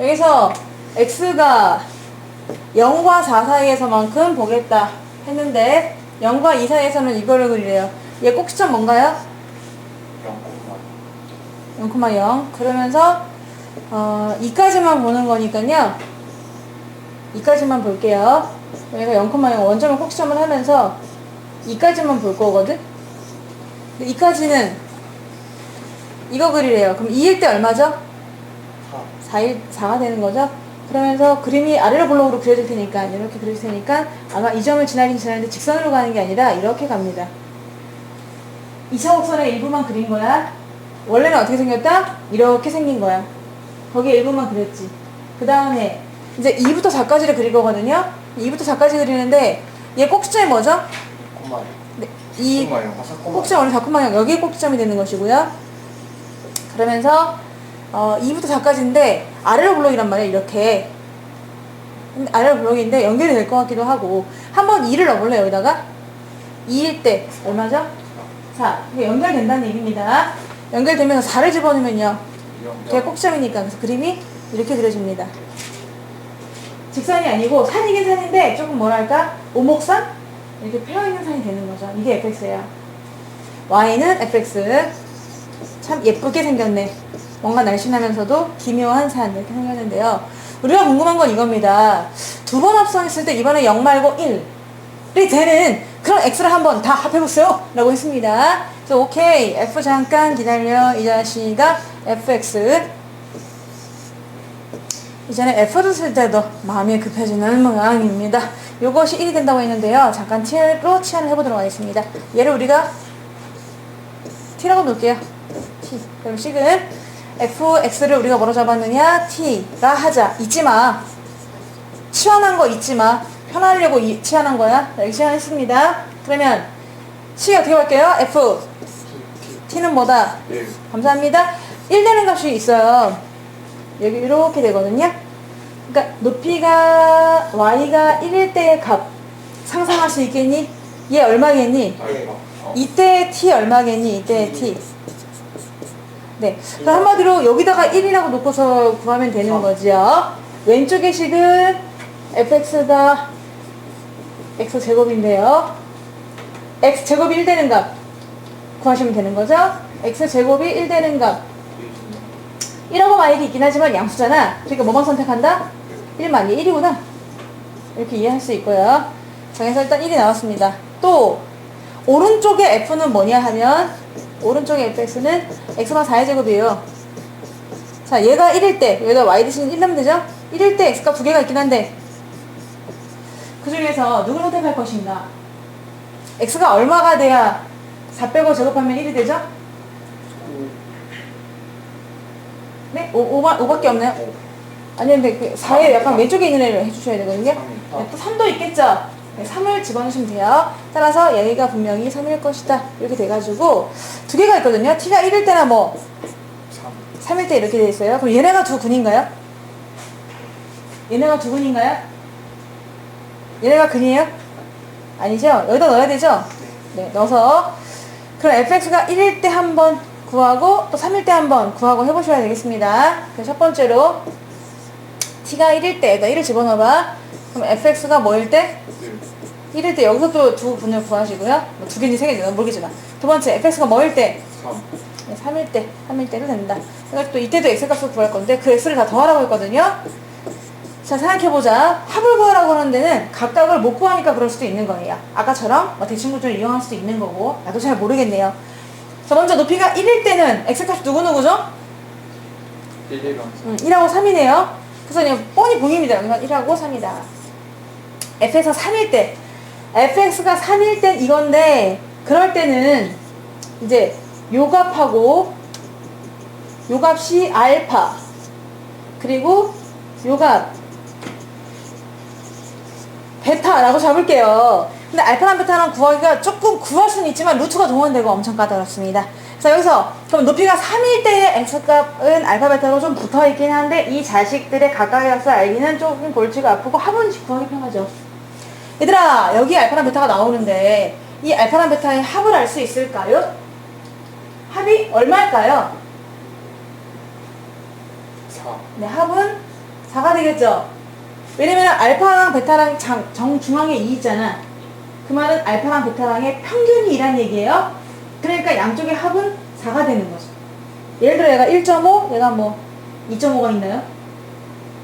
여기서 x가 0과 4 사이에서만큼 보겠다 했는데 0과 2 사이에서는 이거를 그리래요. 얘 꼭지점 뭔가요? 0콤마 0,0 그러면서 어, 2까지만 보는 거니까요. 2까지만 볼게요. 여기가 0,0 원점을 꼭지점을 하면서 2까지만 볼 거거든. 2까지는 이거 그리래요. 그럼 2일 때 얼마죠? 4 4일 4가 되는 거죠. 그러면서 그림이 아래로 볼록으로 그려질 테니까 이렇게 그려질 테니까 아마 이 점을 지나긴 지나는데 직선으로 가는 게 아니라 이렇게 갑니다. 2차 곡선의 일부만 그린 거야. 원래는 어떻게 생겼다? 이렇게 생긴 거야. 거기에 일부만 그렸지. 그 다음에 이제 2부터 4까지를 그릴 거거든요. 2부터 4까지 그리는데 얘 꼭지점이 뭐죠? 네, 이 콤마 0 4 콤마 꼭지점 원래 4콤마 여기 꼭지점이 되는 것이고요. 그러면서 어, 2부터 4까지인데 아래로 블록이란 말이에요. 이렇게 아래로 블록인데 연결이 될 것 같기도 하고 한번 2를 넣어볼래요 여기다가 2일 때 얼마죠? 4 이게 연결된다는 얘기입니다. 연결되면서 4를 집어넣으면요 걔 꼭지점이니까 그래서 그림이 이렇게 그려집니다. 직선이 아니고 산이긴 산인데 조금 뭐랄까 오목선 이렇게 펴 있는 산이 되는 거죠. 이게 fx예요. y는 fx 참 예쁘게 생겼네. 뭔가 날씬하면서도 기묘한 산 이렇게 생겼는데요. 우리가 궁금한 건 이겁니다. 두 번 합성했을 때 이번에 0 말고 1이 되는 그런 x를 한번 다 합해보세요. 라고 했습니다. 그래서 오케이 f 잠깐 기다려 이 자식아 fx 이전에 F를 쓸 때도 마음이 급해지는 모양입니다. 이것이 1이 된다고 했는데요. 잠깐 T로 치환을 해보도록 하겠습니다. 얘를 우리가 T라고 놓을게요. T. 그럼 식은 fx를 우리가 뭐로 잡았느냐? t라 하자. 잊지 마. 치환한 거 잊지 마. 편하려고 이- 치환한 거야. 자, 여기 치환했습니다. 그러면 C 어떻게 할게요? f. t는 뭐다? 1 감사합니다. 1 되는 값이 있어요. 여기 이렇게 되거든요. 그러니까 높이가 y가 1일 때의 값 상상할 수 있겠니? 얘 얼마겠니? 알파 이때 t 얼마겠니? 이때 t. 네. 그럼 한마디로 여기다가 1이라고 놓고서 구하면 되는 어. 거죠. 왼쪽의 식은 fx가 x 제곱인데요. x 제곱이 1 되는 값 구하시면 되는 거죠. x 제곱이 1 되는 값 1하고 마일이 있긴 하지만 양수잖아. 그러니까 뭐만 선택한다? 1만 얘 1이구나. 이렇게 이해할 수 있고요. 정해서 일단 1이 나왔습니다. 또 오른쪽에 f는 뭐냐 하면 오른쪽에 fx는 x가 4의 제곱이에요. 자, 얘가 1일 때 여기다 y 대신 1 넣으면 되죠? 1일 때 x가 두 개가 있긴 한데 그 중에서 누구를 선택할 것인가? x가 얼마가 돼야 4 빼고 제곱하면 1이 되죠? 네? 5, 5, 5밖에 없나요? 아니 근데 그 4에 약간 왼쪽에 있는 애를 해주셔야 되거든요. 네, 또 3도 있겠죠? 네, 3을 집어넣으시면 돼요. 따라서 얘가 분명히 3일 것이다. 이렇게 돼가지고 두 개가 있거든요. t가 1일 때나 뭐3 3일 때 이렇게 돼 있어요. 그럼 얘네가 두 근인가요? 얘네가 두 근인가요? 얘네가 근이에요? 아니죠? 여기다 넣어야 되죠? 네, 넣어서 그럼 fx가 1일 때 한 번 구하고 또 3일 때 한 번 구하고 해보셔야 되겠습니다. 그래서 첫 번째로 t가 1일 때, 나 1을 집어넣어봐. 그럼 fx가 뭐일 때? 1 1일 때 여기서 또 두 분을 구하시고요. 뭐 두 개인지 세 개인지 는 모르겠지만. 두 번째, fx가 뭐일 때? 3 네, 3일 때, 3일 때도 된다. 그래서 또 이때도 x 값을 구할 건데 그 x를 다 더하라고 했거든요. 자, 생각해보자. 합을 구하라고 하는 데는 각각을 못 구하니까 그럴 수도 있는 거예요. 아까처럼 뭐 대칭 구조를 이용할 수도 있는 거고 나도 잘 모르겠네요. 자, 먼저 높이가 1일 때는 x 값이 누구누구죠? 1 1 음, 1하고 3이네요. 그래서 그냥 뻔히 보입니다. 여기가 1하고 3이다. fx가 3일 때, fx가 3일 때 이건데, 그럴 때는 이제 요 값하고 요 값이 알파, 그리고 요 값, 베타라고 잡을게요. 근데 알파랑 베타랑 구하기가 조금 구할 수는 있지만 루트가 동원되고 엄청 까다롭습니다. 자 여기서 그럼 높이가 3일 때의 x값은 알파 베타로 좀 붙어 있긴 한데 이 자식들의 값을 알기는 조금 골치가 아프고 합은 구하기 편하죠. 얘들아 여기 알파랑 베타가 나오는데 이 알파랑 베타의 합을 알 수 있을까요? 합이 얼마일까요? 4 네, 합은 4가 되겠죠? 왜냐면 알파랑 베타랑 장, 정중앙에 2 있잖아. 그 말은 알파랑 베타랑의 평균이 2란 얘기예요. 그러니까 양쪽의 합은 4가 되는 거죠. 예를 들어 얘가 1.5, 얘가 뭐 2.5가 있나요?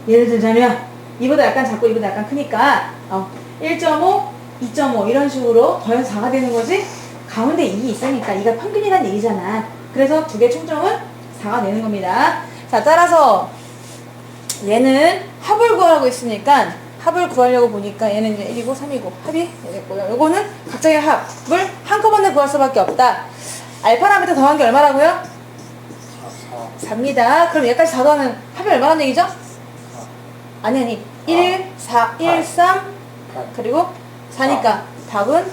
예를 들자면 이보다 약간 작고 이보다 약간 크니까 어, 1.5, 2.5 이런 식으로 더해서 4가 되는 거지 가운데 2이 있으니까 2가 평균이란 얘기잖아. 그래서 두 개 총점은 4가 되는 겁니다. 자 따라서 얘는 합을 구하라고 했으니까 합을 구하려고 보니까 얘는 이제 1이고 3이고 합이 되겠고요. 요거는 각자의 합을 한꺼번에 구할 수밖에 없다. 베타 더한 게 얼마라고요? 4, 4, 4입니다. 그럼 얘까지 4 더하면 합이 얼마란 얘기죠? 4, 아니 아니 1, 4, 1, 3 8. 그리고 4니까 답은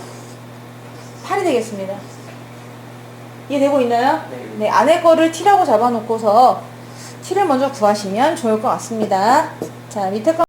8이 되겠습니다. 이해되고 있나요? 네. 네, 안에 거를 t라고 잡아놓고서 t를 먼저 구하시면 좋을 것 같습니다. 자, 밑에 거